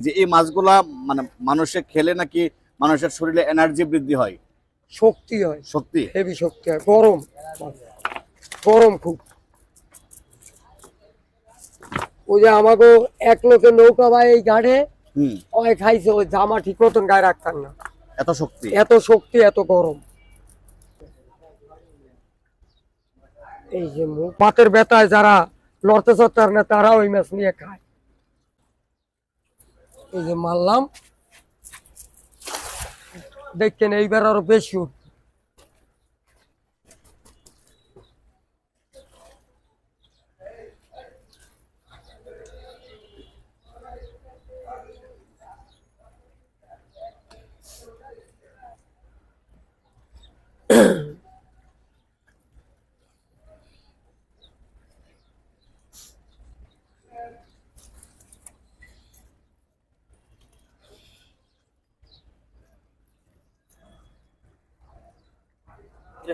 যে এই মাছগুলা মানে মানুষে খেলে নাকি মানুষের শরীরে এনার্জি বৃদ্ধি হয়? শক্তি হয়। শক্তি? হেভি শক্তি হয়। গরম। গরম খুব। ওই যে আমাকে এক লোকের নৌকা বা এই ঘাটে ওই খাইছে ওই জামা ঠিক মতন গায়ে রাখতাম না। এত শক্তি? এত শক্তি এত গরম। এই যে মুখ পাতের ব্যথায় যারা লড়তে চড়তে না তারা ওই মাছ নিয়ে খায়। এই যে মারলাম দেখছেন এইবার আরও বেশি উঠবে।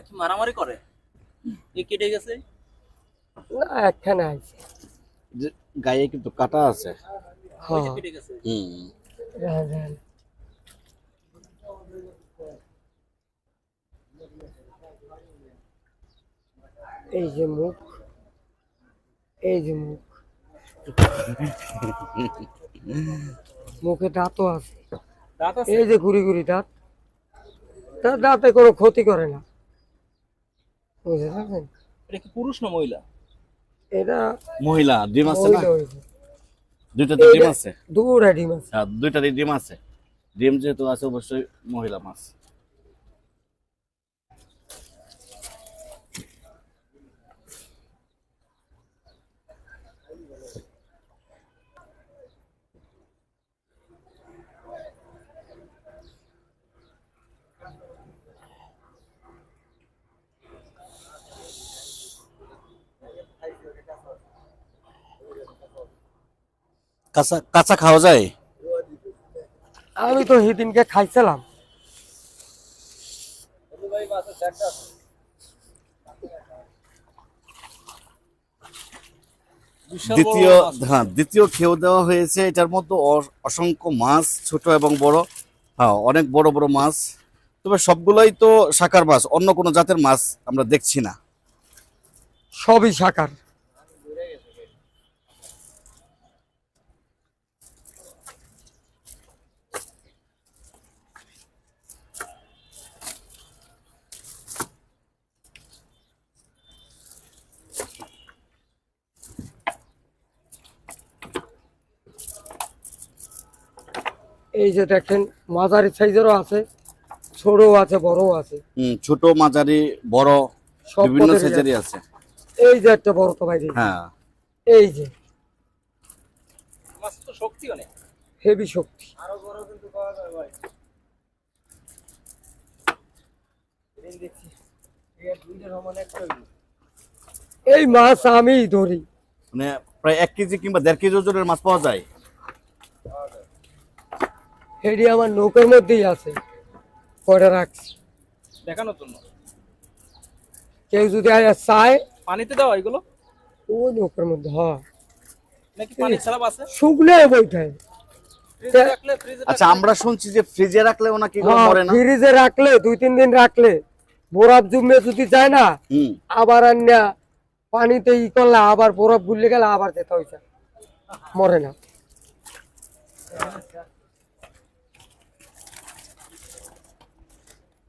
কি মারামারি করে? এ কেটে গেছে? না একখানে আছে গায়ে কিন্তু কাটা আছে। হ্যাঁ। কেটে গেছে। হুম। হ্যাঁ। এই যে মুখ এই যে মুখ। মুখে দাঁতও আছে। দাঁত আছে? এই যে ঘুরি ঘুরি দাঁত দাঁতে কোনো ক্ষতি করে না। বুঝতে পারছেন এটা কি পুরুষ না মহিলা? এটা মহিলা ডিম আছে না? দুইটাতে ডিম আছে। দুটা ডিম আছে। হ্যাঁ দুইটাতে ডিম আছে। ডিম যেহেতু আছে অবশ্যই মহিলা মাছ। কাঁচা কাঁচা খাওয়া যায়? আমি তো সেদিনকে খাইছিলাম। দ্বিতীয়। হ্যাঁ দ্বিতীয় খেউ দেওয়া হয়েছে। এটার মধ্যে অসংখ্য মাছ ছোট এবং বড়। হ্যাঁ অনেক বড় বড় মাছ। তবে সবগুলোই তো শাকার মাছ অন্য কোনো জাতের মাছ আমরা দেখছি না। সবই সাকার এই যে দেখেন মাঝারি সাইজেরও আছে ছোটও আছে বড়ও আছে। ছোট মাঝারি বড় সব বিভিন্ন সাইজেরই আছে। এই যে একটা বড় তো বাইরে হ্যাঁ। এই যে। মাছ তো শক্তি অনেক। হেভি শক্তি। আরও বড় কিন্তু পাওয়া যায় ভাই। দেখছি দুইটা সমান একটা এই মাছ আমি ধরি। মানে প্রায় এক কেজি কিংবা দেড় কেজি ওজনের মাছ পাওয়া যায়। হেডি আমার নৌকার মধ্যেই আছে। কয়টা রাখছি। দেখানোর জন্য? কেউ যদি আয়া চায় পানিতে দাও এগুলো? ওই নৌকার মধ্যে হ্যাঁ। নাকি পানি ছাড়া আছে? আচ্ছা আমরা শুনছি যে ফ্রিজে রাখলে ওনাকে হ্যাঁ মরে না? ফ্রিজে রাখলে দুই তিন দিন রাখলে বরফ জমে যদি যায় না আবার আন্যা পানিতে ই করলে আবার বরফ গুললে গেলে আবার যেতে হয়েছে মরে না।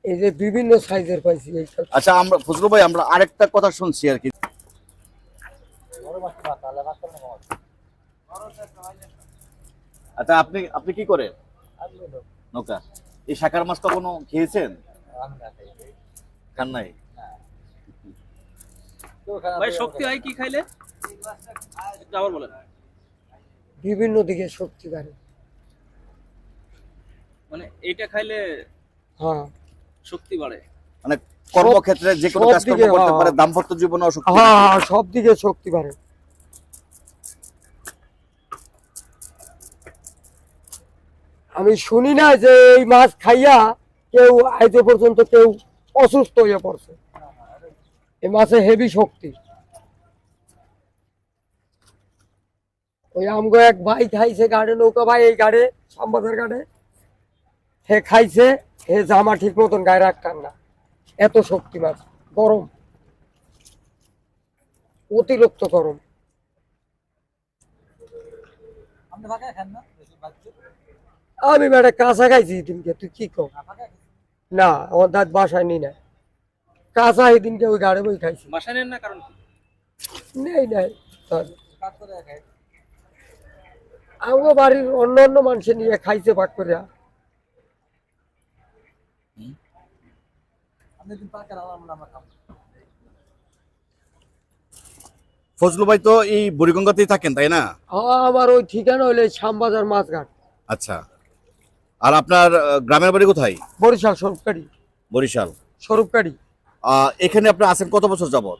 এই যে বিভিন্ন সাইজের পাইছি আচ্ছা আমরা ফজলু ভাই আমরা আরেকটা কথা শুনছি আর কি। আচ্ছা আপনি আপনি কি করেন? নৌকা। এই শাকার মাছ কখনো খেয়েছেন? খান নাই? ভাই শক্তি হয় কি খাইলে? আবার বলেন। বিভিন্ন দিকে শক্তি বাড়ে। মানে এইটা খাইলে হ্যাঁ। শক্তি বাড়ে। মানে কর্মক্ষেত্রে যে কোনো কাজকর্ম করতে হ্যাঁ। পারে দাম্পত্য জীবনে অসুখ হ্যাঁ হ্যাঁ, সব দিকে শক্তি বাড়ে। আমি শুনি না যে এই মাছ খাইয়া কেউ আজ পর্যন্ত কেউ অসুস্থ হয়ে পড়ছে। এই মাছে হেভি শক্তি। ওই আমগো এক ভাই খাইছে গাড়ে নৌকা ভাই এই গাড়ে শ্যামবাজার গাড়ে। হে খাইছে হে জামা ঠিক মতন গায়ে রাখতাম না এত শক্তি মাছ গরম। অতিরিক্ত গরম। আপনি ভাগে খান না? আমি বেটা কাঁচা খাইছি দিনকে তুই কি কর? না আমার দাঁত বাসায় নি না। কাঁচা এই দিনকে ওই গাড়ি বই খাইছি। বাসায় নেন না কারণ নেই নাই। আমার বাড়ির অন্য অন্য মানুষের নিয়ে খাইছে ভাগ করে আপনি পাকেন আমরা আমরা খাব ফজলু ভাই তো এই বুড়িগঙ্গাতেই থাকেন তাই না? আমার ওই ঠিকানা হইলে শ্যামবাজার মাছঘাট। আচ্ছা। আর আপনার আহ, গ্রামের বাড়ি কোথায়? বরিশাল স্বরূপকারী। বরিশাল। স্বরূপকারী। এখানে আপনি আছেন কত বছর যাবত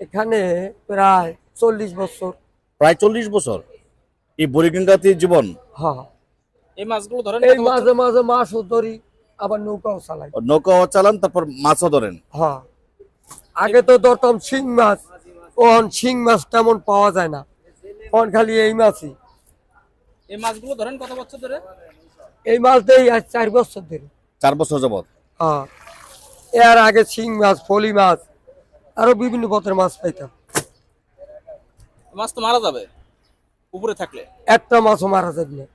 এখানে প্রায় চল্লিশ বছর। প্রায় চল্লিশ বছর। এই বুড়িগঙ্গাতে জীবন? হ্যাঁ। এই মাছগুলো ধরেন এই মাঝে মাঝে মাছও ধরি। আবার নৌকাও চালাই। নৌকাও চালান তারপর মাছও ধরেন। হ্যাঁ। আগে তো ধরতাম শিং মাছ ওহন শিং মাছ তেমন পাওয়া যায় না। এখন খালি এই মাছই। এই মাছগুলো ধরেন কত বছর ধরে? এই মাছ দেই আজ চার বছর ধরে। চার বছর যাবত হ্যাঁ। এর আগে শিং মাছ ফলি মাছ আরও বিভিন্ন পথের মাছ পাইতাম। মাছ তো মারা যাবে উপরে থাকলে। একটা মাছও মারা যাবে না।